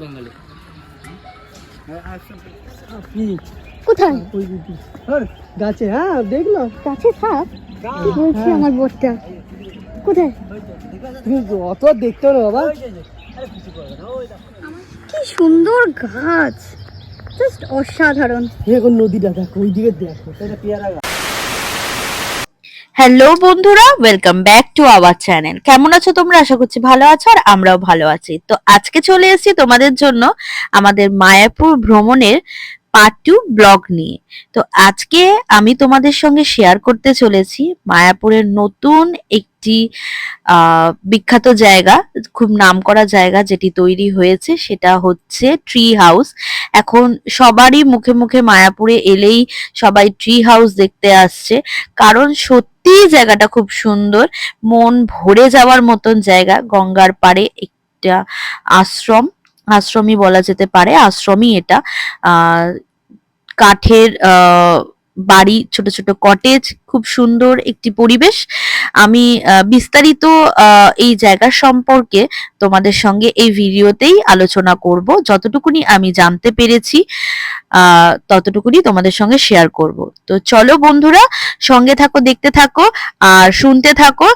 Bengali কোথায়? গাছে হ্যাঁ দেখল। গাছে সাপ কি বলছি আমার বোটটা কোথায়? অত দেখতে বাবা। কি সুন্দর গাছ। জাস্ট অসাধারণ। এখন নদীটা দেখো ওই দিকে দেখো পেয়ারা হ্যালো বন্ধুরা welcome back to our channel কেমন আছো তোমরা? আশা করছি ভালো আছো আর আমরাও ভালো আছি। তো আজকে চলে এসেছি তোমাদের জন্য আমাদের মায়াপুর ভ্রমণের পার্ট টু ব্লগ নিয়ে। তো আজকে আমি তোমাদের সঙ্গে শেয়ার করতে চলেছি মায়াপুরের নতুন একটি বিখ্যাত জায়গা, খুব নামকরা জায়গা যেটি তৈরি হয়েছে, সেটা হচ্ছে ট্রি হাউস এখন সবারই মুখে মুখে মায়াপুরে এলেই সবাই ট্রি হাউস দেখতে আসছে, কারণ সত্যি জায়গাটা খুব সুন্দর, মন ভরে যাওয়ার মতন জায়গা, গঙ্গার পাড়ে একটা আশ্রম, আশ্রমই বলা যেতে পারে, আশ্রমই এটা। কাঠের আহ বাড়ি, ছোট ছোট কটেজ খুব সুন্দর একটি পরিবেশ। আমি বিস্তারিত এই জায়গার সম্পর্কে তোমাদের সঙ্গে এই ভিডিওতেই আলোচনা করব। যতটুকুনি আমি জানতে পেরেছি ততটুকুনি তোমাদের সঙ্গে শেয়ার করব। তো চলো বন্ধুরা, সঙ্গে থাকো, দেখতে থাকো আর শুনতে থাকো।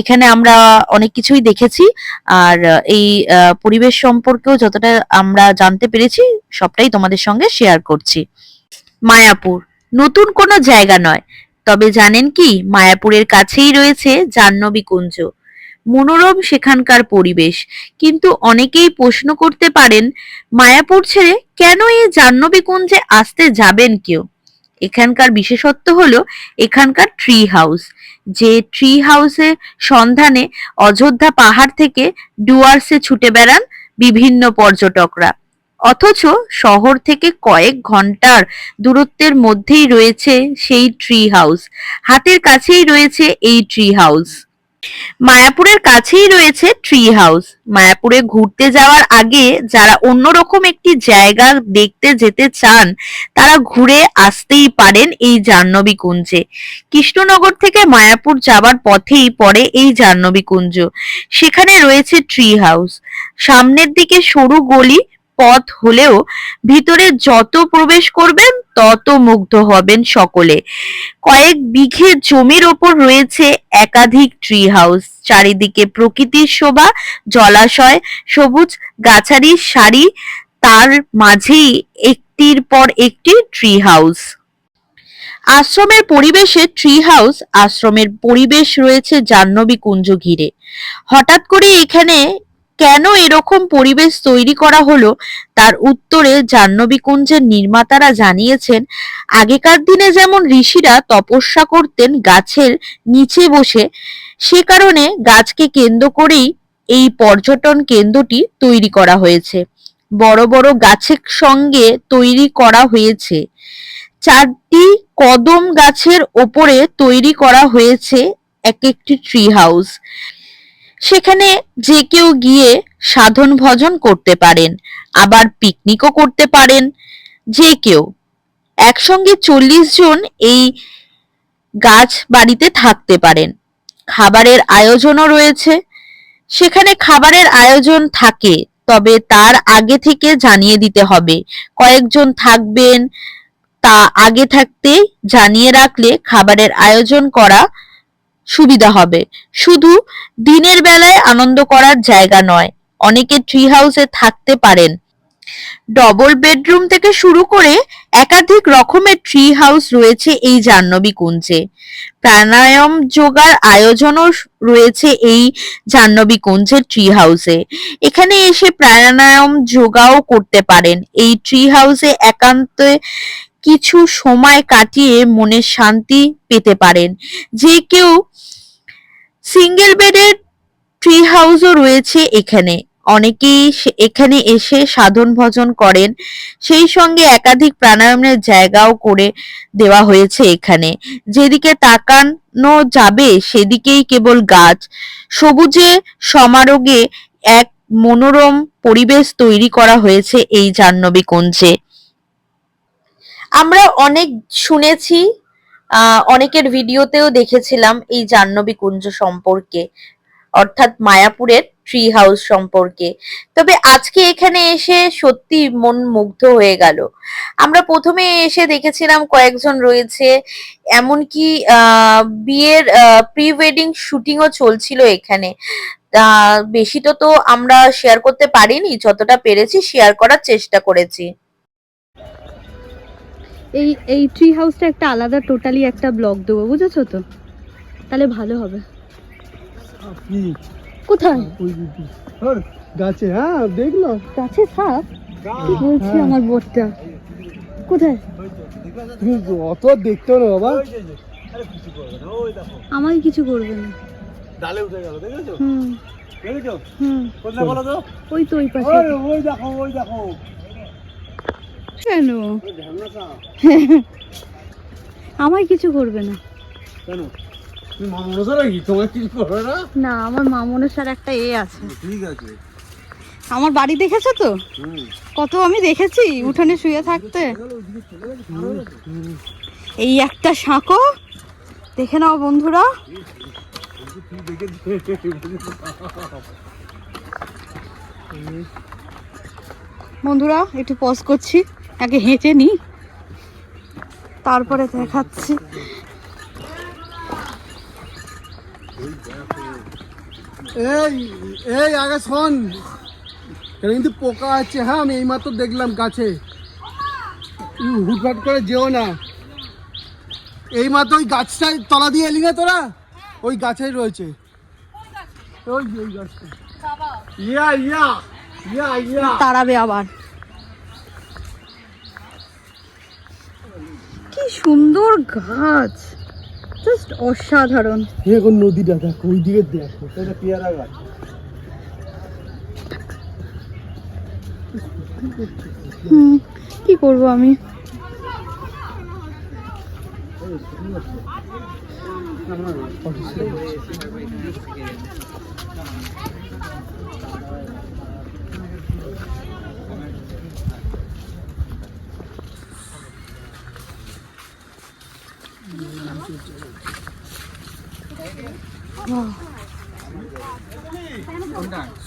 এখানে আমরা অনেক কিছুই দেখেছি আর এই পরিবেশ সম্পর্কেও যতটা আমরা জানতে পেরেছি, সবটাই তোমাদের সঙ্গে শেয়ার করছি। মায়াপুর। নতুন কোনো জায়গা নয়। তবে জানেন কি, মায়াপুরের কাছেই রয়েছে জাহ্নবী কুঞ্জ। মনোরম সেখানকার পরিবেশ। কিন্তু অনেকেই প্রশ্ন করতে পারেন, মায়াপুর ছেড়ে কেন এই জাহ্নবী কুঞ্জে আসতে যাবেন কেউ? এখানকার বিশেষত্ব হলো এখানকার ট্রি হাউস যে ট্রি হাউসের সন্ধানে অযোধ্যা পাহাড় থেকে ডুয়ার্সে ছুটে বেড়ান বিভিন্ন পর্যটকরা। অথচ শহর থেকে কয়েক ঘণ্টার দূরত্বের মধ্যেই রয়েছে সেই ট্রি হাউস হাতের কাছেই রয়েছে এই ট্রি হাউস মায়াপুরের কাছেই রয়েছে ট্রি হাউস মায়াপুরে ঘুরতে যাওয়ার আগে যারা অন্যরকম একটি জায়গা দেখতে যেতে চান, তারা ঘুরে আসতেই পারেন এই জাহ্নবী কুঞ্জে। কৃষ্ণনগর থেকে মায়াপুর যাবার পথেই পড়ে এই জাহ্নবী কুঞ্জ। সেখানে রয়েছে ট্রি হাউস সামনের দিকে সরু গলি পথ হলেও ভিতরে যত প্রবেশ করবেন, তত মুগ্ধ হবেন সকলে। কয়েক বিঘে জমির ওপর রয়েছে একাধিক ট্রি হাউস চারিদিকে প্রকৃতির শোভা, জলাশয়, সবুজ গাছারির সারি, তার মাঝেই একটির পর একটি ট্রি হাউস আশ্রমের পরিবেশে ট্রি হাউস আশ্রমের পরিবেশ রয়েছে জাহ্নবী কুঞ্জ ঘিরে। হঠাৎ করে এখানে কেন এরকম পরিবেশ তৈরি করা হলো? তার উত্তরে জাহ্নবী কুঞ্জের নির্মাতারা জানিয়েছেন, আগেকার দিনে যেমন ঋষিরা তপস্যা করতেন গাছের নিচে বসে, সে কারণে গাছকে কেন্দ্র করেই এই পর্যটন কেন্দ্রটি তৈরি করা হয়েছে। বড় বড় গাছের সঙ্গে তৈরি করা হয়েছে। চারটি কদম গাছের ওপরে তৈরি করা হয়েছে এক একটি ট্রি হাউস। সেখানে যে কেউ গিয়ে সাধন ভজন করতে পারেন, আবার পিকনিকও করতে পারেন, যে কেউ। একসঙ্গে চল্লিশ জন এই গাছ বাড়িতে থাকতে পারেন। খাবারের আয়োজনও রয়েছে। সেখানে খাবারের আয়োজন থাকে, তবে তার আগে থেকে জানিয়ে দিতে হবে। কয়েকজন থাকবেন, তা আগে থাকতে জানিয়ে রাখলে খাবারের আয়োজন করা সুবিধা হবে। শুধু দিনের বেলায় আনন্দ করার জায়গা নয়, অনেকে ট্রি হাউসে থাকতে পারেন। ডবল বেডরুম থেকে শুরু করে একাধিক রকমের ট্রি হাউস রয়েছে এই জাহ্নবী কুঞ্জে। প্রাণায়াম যোগার আয়োজনও রয়েছে এই জাহ্নবী কুঞ্জের ট্রি হাউসে এখানে এসে প্রাণায়াম যোগাও করতে পারেন। এই ট্রি হাউসে একান্তে কিছু সময় কাটিয়ে মনের শান্তি পেতে পারেন। যে কেউ সিঙ্গেল বেডের ট্রি হাউসও রয়েছে এখানে। অনেকেই এখানে এসে সাধন ভজন করেন। সেই সঙ্গে একাধিক প্রাণায়ামের জায়গাও করে দেওয়া হয়েছে এখানে। যেদিকে তাকানো যাবে সেদিকেই কেবল গাছ। সবুজে সমারোগে এক মনোরম পরিবেশ তৈরি করা হয়েছে এই জাহ্নবী কুঞ্জে। আমরা অনেক শুনেছি অনেকের ভিডিওতেও দেখেছিলাম এই জাহ্নবী কুঞ্জ সম্পর্কে অর্থাৎ মায়াপুরের ট্রি হাউস সম্পর্কে। তবে আজকে এখানে এসে সত্যি মন মুগ্ধ হয়ে গেল। আমরা প্রথমে এসে দেখেছিলাম কয়েকজন রয়েছে এমনকি বিয়ের প্রি ওয়েডিং শুটিংও চলছিল এখানে। আহ, বেশিটা তো আমরা শেয়ার করতে পারিনি যতটা পেরেছি শেয়ার করার চেষ্টা করেছি। এই এই ট্রি হাউসটা একটা আলাদা টোটালি একটা ব্লগ দেবো বুঝেছ তো? তাহলে ভালো হবে। কোথায়? গাছে হ্যাঁ দেখল। গাছে সাপ? বলছি আমার বোটটা কোথায়? তুমি অত দেখতো না বাবা আমাকে কিছু করবে না। ডালে উঠে গেল দেখেছ? হুম। দেখেছ? হুম। কোথায় বলো তো? ওই তো ওই পাশে। ওই ওই দেখো ওই দেখো। কেন আমায় কিছু করবে না কেন না আমার মামনের সার একটা এ আছে ঠিক আছে আমার বাড়ি দেখেছ তো কত আমি দেখেছি উঠানে শুয়ে থাকতে এই একটা সাঁকো দেখে নাও বন্ধুরা বন্ধুরা একটু পজ করছি। আগে হেঁটে নি। তারপরে দেখাচ্ছি। এই এই আগে শোন। কিন্তু পোকা আছে হ্যাঁ আমি এইমাত্র দেখলাম গাছে। হুটফাট করে যেও না। এইমাত্র ওই গাছটাই তলা দিয়ে এলি না তোরা? ওই গাছেই রয়েছে। ওই ওই গাছটা। ইয়া ইয়া ইয়া ইয়া। তাড়াবে আবার। সুন্দর গাছ। জাস্ট অসাধারণ। এখন নদীটা দেখো ওই দিকে দেখো এটা পেয়ারা গাছ। হুম কি করব আমি?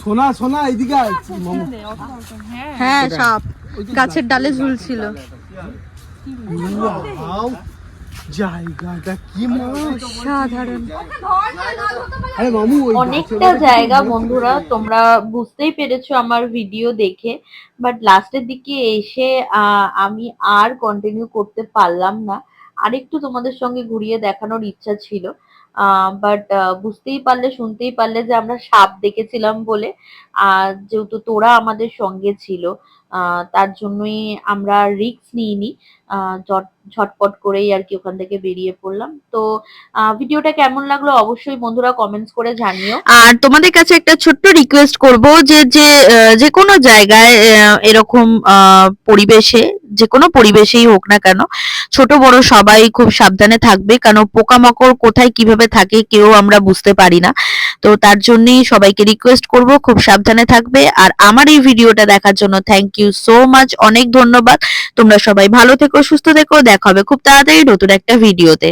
সোনা সোনা এইদিকে আয়। হ্যাঁ সাপ গাছের ডালে ঝুলছিল। জায়গাটা কি মাস আরে মামু অনেকটা জায়গা বন্ধুরা তোমরা বুঝতেই পেরেছ আমার ভিডিও দেখে। বাট লাস্টের দিকে এসে আমি আর কন্টিনিউ করতে পারলাম না। আরেকটু তোমাদের সঙ্গে ঘুরিয়ে দেখানোর ইচ্ছা ছিল। বাট বুঝতেই পারলে, শুনতেই পারলে যে আমরা সাপ দেখেছিলাম বলে, আর যেহেতু তোরা আমাদের সঙ্গে ছিল তার জন্যই আমরা রিস্ক নিইনি। ঝটপট করেই আর কি ওখান থেকে বেরিয়ে পড়লাম। তো ভিডিওটা কেমন লাগল অবশ্যই বন্ধুরা কমেন্টস করে জানিও। আর তোমাদের কাছে একটা ছোট্ট রিকোয়েস্ট করব যে যে যে কোনো জায়গায় এরকম পরিবেশে যে কোনো পরিবেশেই হোক না কেন, ছোট বড় সবাই খুব সাবধানে থাকবে কারণ পোকামাকড় কোথায় কীভাবে থাকে কেউ আমরা বুঝতে পারি না। তো তার জন্যই সবাইকে রিকোয়েস্ট করব, খুব সাবধানে থাকবে। আর আমার এই ভিডিওটা দেখার জন্য থ্যাংক ইউ সো মাচ অনেক ধন্যবাদ। তোমরা সবাই ভালো থেকো, সুস্থ থেকো, দেখা হবে খুব তাড়াতাড়ি নতুন একটা ভিডিওতে।